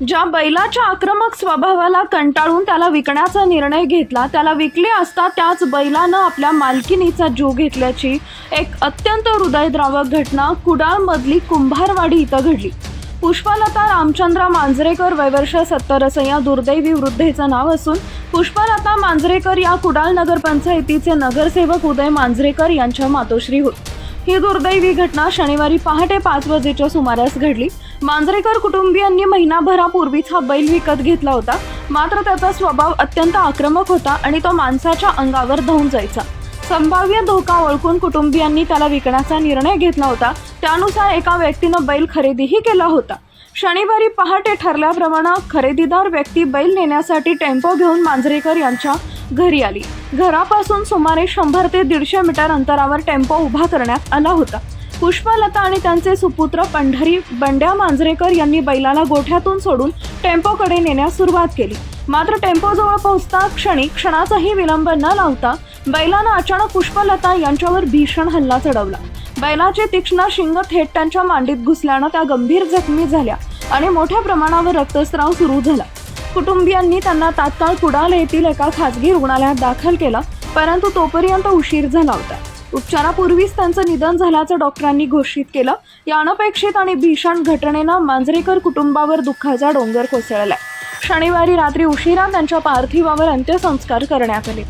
ज्या बैलाच्या आक्रमक स्वभावाला कंटाळून त्याला विकण्याचा निर्णय घेतला त्याला विकले असता त्याच बैलानं आपल्या मालकिनीचा जीव घेतल्याची एक अत्यंत हृदयद्रावक घटना कुडाळमधली कुंभारवाडी इथं घडली. पुष्पलता रामचंद्र मांजरेकर वयवर्ष सत्तर असं या दुर्दैवी वृद्धेचं नाव असून पुष्पलता मांजरेकर या कुडाळ नगरपंचायतीचे नगरसेवक उदय मांजरेकर यांच्या मातोश्री होत ही दुर्दैवी घटना शनिवारी पहाटे पाच वाजेच्या सुमारास घडली. मांजरेकर कुटुंबियांनी महिनाभरापूर्वीच हा बैल विकत घेतला होता. मात्र त्याचा स्वभाव अत्यंत आक्रमक होता आणि तो माणसाच्या अंगावर धावून जायचा. संभाव्य धोका ओळखून कुटुंबियांनी त्याला विकण्याचा निर्णय घेतला होता. त्यानुसार एका व्यक्तीनं बैल खरेदीही केला होता. शनिवारी पहाटे ठरल्याप्रमाणे खरेदीदार व्यक्ती बैल नेण्यासाठी टेम्पो घेऊन मांजरेकर यांच्या घरी आली. घरापासून सुमारे शंभर ते दीडशे मीटर अंतरावर टेम्पो उभा करण्यात आला होता. पुष्पलता आणि त्यांचे सुपुत्र पंढरी बंड्या मांजरेकर यांनी बैलाला गोठ्यातून सोडून टेम्पोकडे नेण्यास सुरुवात केली. मात्र टेम्पोजवळ पोहोचता क्षणी क्षणाचाही विलंब न लावता बैलानं अचानक पुष्पलता यांच्यावर भीषण हल्ला चढवला. बैलाचे तीक्ष्ण शिंग थेट त्यांच्या मांडीत घुसल्यानं त्या गंभीर जखमी झाल्या आणि मोठ्या प्रमाणावर रक्तस्राव सुरू झाला. कुटुंबियांनी त्यांना तात्काळ कुडाळ येथील एका खासगी रुग्णालयात दाखल केलं परंतु तोपर्यंत उशीर झाला होता. उपचारापूर्वीच त्यांचं निधन झाल्याचं डॉक्टरांनी घोषित केलं. या अनपेक्षित आणि भीषण घटनेनं मांजरेकर कुटुंबावर दुःखाचा डोंगर कोसळलाय शनिवारी रात्री उशिरा त्यांच्या पार्थिवावर अंत्यसंस्कार करण्यात आले.